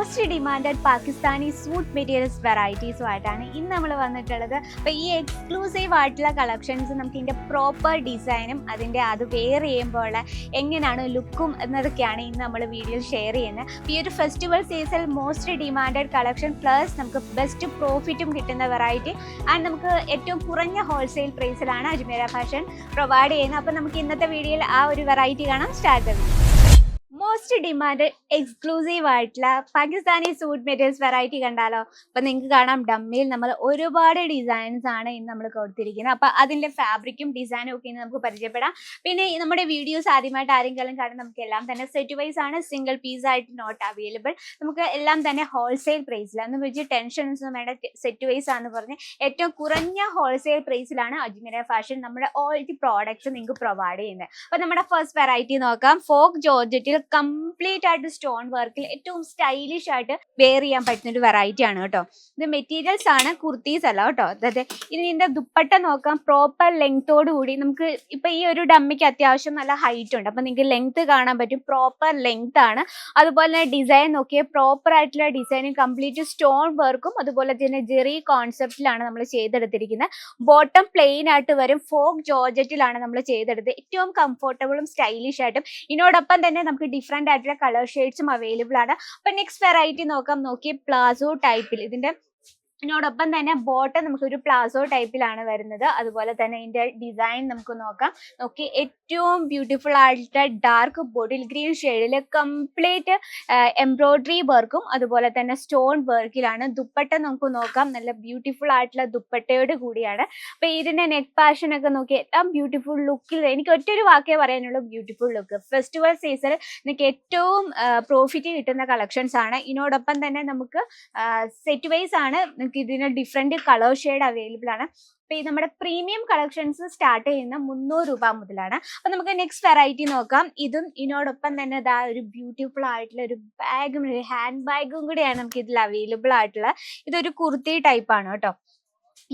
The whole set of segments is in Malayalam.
Most demanded Pakistani suit materials വെറൈറ്റീസുമായിട്ടാണ് ഇന്ന് നമ്മൾ വന്നിട്ടുള്ളത്. അപ്പോൾ ഈ എക്സ്ക്ലൂസീവ് ആയിട്ടുള്ള കളക്ഷൻസ് നമുക്ക് ഇതിന്റെ പ്രോപ്പർ ഡിസൈനും അതിന്റെ അത് വെയർ ചെയ്യുമ്പോൾ എങ്ങനെയാണ് ലുക്കും എന്നതൊക്കെയാണ് ഇന്ന് നമ്മൾ വീഡിയോയിൽ ഷെയർ ചെയ്യുന്നത്. ഈ ഒരു festival season most demanded collection plus നമുക്ക് ബെസ്റ്റ് പ്രോഫിറ്റും കിട്ടുന്ന വെറൈറ്റി ആൻഡ് നമുക്ക് ഏറ്റവും കുറഞ്ഞ ഹോൾസെയിൽ പ്രൈസിലാണ് അജ്മീര ഫാഷൻ പ്രൊവൈഡ് ചെയ്യുന്നത്. അപ്പോൾ നമുക്ക് ഇന്നത്തെ വീഡിയോയിൽ ആ ഒരു വെറൈറ്റി കാണാം. സ്റ്റാർട്ട് ചെയ്തു മോസ്റ്റ് ഡിമാൻഡ് എക്സ്ക്ലൂസീവ് ആയിട്ടുള്ള പാകിസ്ഥാനി സൂട്ട് മെറ്റീരിയൽസ് വെറൈറ്റി കണ്ടാലോ? അപ്പൊ നിങ്ങൾക്ക് കാണാം ഡമ്മിയിൽ നമ്മൾ ഒരുപാട് ഡിസൈൻസ് ആണ് ഇന്ന് നമ്മൾ കൊടുത്തിരിക്കുന്നത്. അപ്പൊ അതിന്റെ ഫാബ്രിക്കും ഡിസൈനും ഒക്കെ ഇന്ന് നമുക്ക് പരിചയപ്പെടാം. പിന്നെ നമ്മുടെ വീഡിയോസ് ആദ്യമായിട്ട് ആരെങ്കിലും കാണാൻ നമുക്ക് എല്ലാം തന്നെ സെറ്റ് വൈസ് ആണ്. സിംഗിൾ പീസ് ആയിട്ട് നോട്ട് അവൈലബിൾ നമുക്ക് എല്ലാം തന്നെ ഹോൾസെയിൽ പ്രൈസിൽ എന്ന് വെച്ച് ടെൻഷൻസ് വേണ്ട സെറ്റ് വൈസ് ആണെന്ന് പറഞ്ഞ് ഏറ്റവും കുറഞ്ഞ ഹോൾസെയിൽ പ്രൈസിലാണ് അജ്മീര ഫാഷൻ നമ്മുടെ ഓൾറെഡി പ്രോഡക്റ്റ്സ് നിങ്ങൾക്ക് പ്രൊവൈഡ് ചെയ്യുന്നത്. അപ്പൊ നമ്മുടെ ഫസ്റ്റ് വെറൈറ്റി നോക്കാം. ഫോക്ക് ജോർജറ്റിൽ some കംപ്ലീറ്റ് ആയിട്ട് സ്റ്റോൺ വർക്കിൽ ഏറ്റവും സ്റ്റൈലിഷ് ആയിട്ട് വെയർ ചെയ്യാൻ പറ്റുന്ന ഒരു വെറൈറ്റി ആണ് കേട്ടോ. ഇത് മെറ്റീരിയൽസ് ആണ് കുർത്തീസ് അല്ല കേട്ടോ. അതായത് ഇനി ഇതിന്റെ ദുപ്പട്ട നോക്കാം. പ്രോപ്പർ ലെങ്തോട് കൂടി നമുക്ക് ഇപ്പൊ ഈ ഒരു ഡമ്മിക്ക് അത്യാവശ്യം നല്ല ഹൈറ്റ് ഉണ്ട്. അപ്പൊ നിങ്ങൾക്ക് ലെങ്ത് കാണാൻ പറ്റും. പ്രോപ്പർ ലെങ്ത് ആണ്. അതുപോലെ തന്നെ ഡിസൈൻ നോക്കിയാൽ പ്രോപ്പർ ആയിട്ടുള്ള ഡിസൈനും കംപ്ലീറ്റ് സ്റ്റോൺ വർക്കും അതുപോലെ തന്നെ ജെറി കോൺസെപ്റ്റിലാണ് നമ്മൾ ചെയ്തെടുത്തിരിക്കുന്നത്. ബോട്ടം പ്ലെയിൻ ആയിട്ട് വരും. ഫോക്ക് ജോർജറ്റിലാണ് നമ്മൾ ചെയ്തെടുത്തത്. ഏറ്റവും കംഫോർട്ടബിളും സ്റ്റൈലിഷ് ആയിട്ടും. ഇതിനോടൊപ്പം തന്നെ നമുക്ക് ഡിഫറെന്റ് ആയിട്ടുള്ള കളർ ഷെയ്ഡ്സും അവൈലബിൾ ആണ്. അപ്പൊ നെക്സ്റ്റ് വെറൈറ്റി നോക്കാം. നോക്കി പ്ലാസോ ടൈപ്പിൽ ഇതിന്റെ ഇതിനോടൊപ്പം തന്നെ ബോട്ടം നമുക്ക് ഒരു പ്ലാസോ ടൈപ്പിലാണ് വരുന്നത്. അതുപോലെ തന്നെ ഇതിന്റെ ഡിസൈൻ നമുക്ക് നോക്കാം. നോക്കി ഏറ്റവും ബ്യൂട്ടിഫുൾ ആയിട്ട് ഡാർക്ക് ബോട്ടിൽ ഗ്രീൻ ഷെയ്ഡിൽ കംപ്ലീറ്റ് എംബ്രോയിഡറി വർക്കും അതുപോലെ തന്നെ സ്റ്റോൺ വർക്കിലാണ് ദുപ്പട്ട നമുക്ക് നോക്കാം. നല്ല ബ്യൂട്ടിഫുൾ ആയിട്ടുള്ള ദുപ്പട്ടയോട് കൂടിയാണ്. അപ്പൊ ഇതിന്റെ നെക്ക് പാഷൻ ഒക്കെ നോക്കി ഏറ്റവും ബ്യൂട്ടിഫുൾ ലുക്കിൽ എനിക്ക് ഒറ്റൊരു വാക്കേ പറയാനുള്ളൂ ബ്യൂട്ടിഫുൾ ലുക്ക് ഫെസ്റ്റിവൽ സീസണിൽ നിങ്ങൾക്ക് ഏറ്റവും പ്രോഫിറ്റ് കിട്ടുന്ന കളക്ഷൻസ് ആണ്. ഇതിനോടൊപ്പം തന്നെ നമുക്ക് സെറ്റ് വൈസ് ആണ് നിങ്ങൾക്ക് ഇതിന് ഡിഫറെന്റ് കളർ ഷെയ്ഡ് അവൈലബിൾ ആണ്. അപ്പൊ ഈ നമ്മുടെ പ്രീമിയം കളക്ഷൻസ് സ്റ്റാർട്ട് ചെയ്യുന്ന മുന്നൂറ് രൂപ മുതലാണ്. അപ്പൊ നമുക്ക് നെക്സ്റ്റ് വെറൈറ്റി നോക്കാം. ഇതും ഇതിനോടൊപ്പം തന്നെ ഇതാ ഒരു ബ്യൂട്ടിഫുൾ ആയിട്ടുള്ള ഒരു ബാഗും ഒരു ഹാൻഡ് ബാഗും കൂടിയാണ് നമുക്ക് ഇതിൽ അവൈലബിൾ ആയിട്ടുള്ള ഇതൊരു കുർത്തി ടൈപ്പ് ആണ് കേട്ടോ.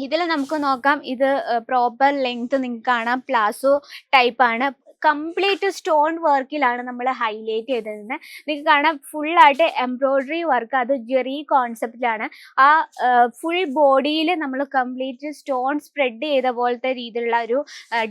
ഇതിൽ നമുക്ക് നോക്കാം. ഇത് പ്രോപ്പർ ലെങ്ത് നിങ്ങൾക്ക് കാണാം. പ്ലാസോ ടൈപ്പാണ് കംപ്ലീറ്റ് സ്റ്റോൺ വർക്കിലാണ് നമ്മൾ ഹൈലൈറ്റ് ചെയ്തിരുന്നത് നിങ്ങൾക്ക് കാണാം ഫുൾ ആയിട്ട് എംബ്രോയിഡറി വർക്ക് അത് ജെറി കോൺസെപ്റ്റിലാണ് ആ ഫുൾ ബോഡിയിൽ നമ്മൾ കംപ്ലീറ്റ് സ്റ്റോൺ സ്പ്രെഡ് ചെയ്ത പോലത്തെ രീതിയിലുള്ള ഒരു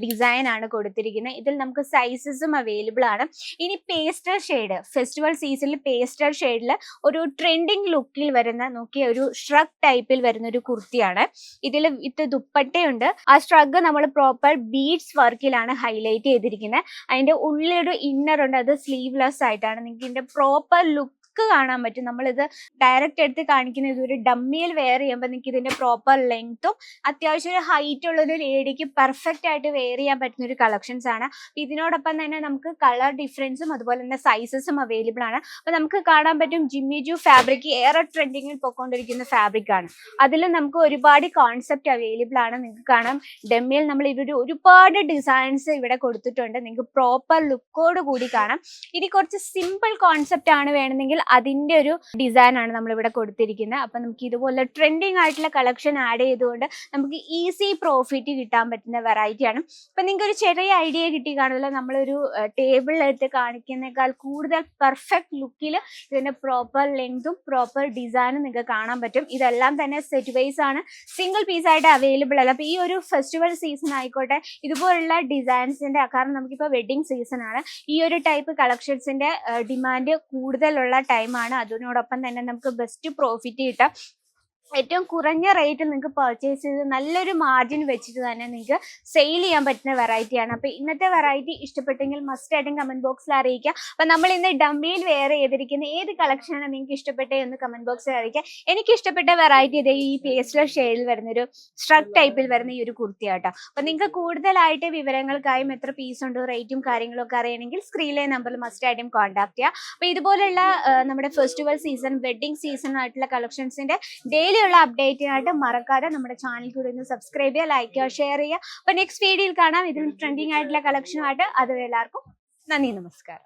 ഡിസൈൻ ആണ് കൊടുത്തിരിക്കുന്നത് ഇതിൽ നമുക്ക് സൈസസും അവൈലബിൾ ആണ്. ഇനി പേസ്റ്റർ ഷെയ്ഡ് ഫെസ്റ്റിവൽ സീസണിൽ പേസ്റ്റർ ഷെയ്ഡിൽ ഒരു ട്രെൻഡിങ് ലുക്കിൽ വരുന്ന നോക്കിയ ഒരു ഷ്രഗ് ടൈപ്പിൽ വരുന്ന ഒരു കുർത്തിയാണ്. ഇതിൽ വിത്ത് ദുപ്പട്ടയുണ്ട്. ആ സ്ട്രഗ് നമ്മൾ പ്രോപ്പർ ബീഡ്സ് വർക്കിലാണ് ഹൈലൈറ്റ് ചെയ്തിരിക്കുന്നത് അതിന്റെ ഉള്ളിലൊരു ഇന്നർ ഉണ്ട്. അത് സ്ലീവ്ലെസ് ആയിട്ടാണ്. നിങ്ങൾക്ക് ഇതിന്റെ പ്രോപ്പർ ലുക്ക് കാണാൻ പറ്റും. നമ്മളിത് ഡയറക്റ്റ് എടുത്ത് കാണിക്കുന്ന ഇത് ഒരു ഡമ്മിയിൽ വെയർ ചെയ്യുമ്പോൾ നിങ്ങൾക്ക് ഇതിന്റെ പ്രോപ്പർ ലെങ്ത്തും അത്യാവശ്യം ഒരു ഹൈറ്റ് ഉള്ള ഒരു ലേഡിക്ക് പെർഫെക്റ്റ് ആയിട്ട് വെയർ ചെയ്യാൻ പറ്റുന്ന ഒരു കളക്ഷൻസ് ആണ്. ഇതിനോടൊപ്പം തന്നെ നമുക്ക് കളർ ഡിഫറൻസും അതുപോലെ തന്നെ സൈസസും അവൈലബിൾ ആണ്. അപ്പൊ നമുക്ക് കാണാൻ പറ്റും ജിമ്മി ജു ഫാബ്രിക് ഏറെ ട്രെൻഡിങ്ങിൽ പോയിക്കൊണ്ടിരിക്കുന്ന ഫാബ്രിക് ആണ്. അതിൽ നമുക്ക് ഒരുപാട് കോൺസെപ്റ്റ് അവൈലബിൾ ആണ്. നിങ്ങൾക്ക് കാണാം. ഡെമ്മിയിൽ നമ്മൾ ഇവിടെ ഒരുപാട് ഡിസൈൻസ് ഇവിടെ കൊടുത്തിട്ടുണ്ട്. നിങ്ങൾക്ക് പ്രോപ്പർ ലുക്കോട് കൂടി കാണാം. ഇനി കുറച്ച് സിമ്പിൾ കോൺസെപ്റ്റ് ആണ് വേണമെങ്കിൽ അതിന്റെ ഒരു നമ്മൾ ഇവിടെ കൊടുത്തിരിക്കുന്നത്. അപ്പൊ നമുക്ക് ഇതുപോലെ ട്രെൻഡിങ് ആയിട്ടുള്ള കളക്ഷൻ ആഡ് ചെയ്തുകൊണ്ട് നമുക്ക് ഈസി പ്രോഫിറ്റ് കിട്ടാൻ പറ്റുന്ന വെറൈറ്റി ആണ്. അപ്പൊ നിങ്ങൾക്ക് ഒരു ചെറിയ ഐഡിയ കിട്ടി കാണുമല്ലോ. നമ്മളൊരു ടേബിളിലെടുത്ത് കാണിക്കുന്നേക്കാൾ കൂടുതൽ പെർഫെക്റ്റ് ലുക്കിൽ ഇതിന്റെ പ്രോപ്പർ ലെങ്തും പ്രോപ്പർ ഡിസൈനും നിങ്ങൾക്ക് കാണാൻ പറ്റും. ഇതെല്ലാം തന്നെ സെറ്റ് വൈസ് ആണ്. സിംഗിൾ പീസ് ആയിട്ട് അവൈലബിൾ അല്ല. അപ്പൊ ഈ ഒരു ഫെസ്റ്റിവൽ സീസൺ ആയിക്കോട്ടെ ഇതുപോലുള്ള ഡിസൈൻസിന്റെ കാരണം നമുക്കിപ്പോൾ വെഡിങ് സീസൺ ആണ്. ഈ ഒരു ടൈപ്പ് കളക്ഷൻസിന്റെ ഡിമാൻഡ് കൂടുതലുള്ള ടൈമാണ് അതിനോടൊപ്പം തന്നെ നമുക്ക് ബെസ്റ്റ് പ്രോഫിറ്റ് കിട്ടാം ഏറ്റവും കുറഞ്ഞ റേറ്റ് നിങ്ങൾക്ക് പർച്ചേസ് ചെയ്ത് നല്ലൊരു മാർജിൻ വെച്ചിട്ട് തന്നെ നിങ്ങൾക്ക് സെയിൽ ചെയ്യാൻ പറ്റുന്ന വെറൈറ്റിയാണ് അപ്പോൾ ഇന്നത്തെ വെറൈറ്റി ഇഷ്ടപ്പെട്ടെങ്കിൽ മസ്റ്റ് ആയിട്ടും കമന്റ് ബോക്സിൽ അറിയിക്കുക അപ്പോൾ നമ്മൾ ഇന്ന് ഡമ്മിയിൽ വെയർ ചെയ്തിരിക്കുന്ന ഏത് കളക്ഷനാണ് നിങ്ങൾക്ക് ഇഷ്ടപ്പെട്ടത് എന്ന് കമന്റ് ബോക്സിൽ അറിയിക്കുക എനിക്ക് ഇഷ്ടപ്പെട്ട വെറൈറ്റി ഇതേ ഈ പേസ്റ്റൽ ഷെയ്ഡിൽ വരുന്നൊരു സ്ട്രക് ടൈപ്പിൽ വരുന്ന ഈ ഒരു കുർത്തി ആട്ടോ. അപ്പോൾ നിങ്ങൾക്ക് കൂടുതലായിട്ട് വിവരങ്ങൾക്കായും എത്ര പീസ് ഉണ്ട് റേറ്റും കാര്യങ്ങളൊക്കെ അറിയണമെങ്കിൽ സ്ക്രീനിലെ നമ്പറിൽ മസ്റ്റ് ആയിട്ടും കോൺടാക്ട് ചെയ്യുക അപ്പോൾ ഇതുപോലുള്ള നമ്മുടെ ഫെസ്റ്റിവൽ സീസൺ വെഡിങ് സീസൺ ആയിട്ടുള്ള കളക്ഷൻസിന്റെ ഡെയിലി ഉള്ള അപ്ഡേറ്റിനായിട്ട് മറക്കാതെ നമ്മുടെ ചാനൽ കൂടി ഒന്ന് സബ്സ്ക്രൈബ് ചെയ്യുക ലൈക്ക് ചെയ്യുക ഷെയർ ചെയ്യുക. അപ്പൊ നെക്സ്റ്റ് വീഡിയോയിൽ കാണാം. ഇതിൽ ട്രെൻഡിങ് ആയിട്ടുള്ള കളക്ഷനുമായിട്ട് അതുവരെ എല്ലാവർക്കും നന്ദി നമസ്കാരം.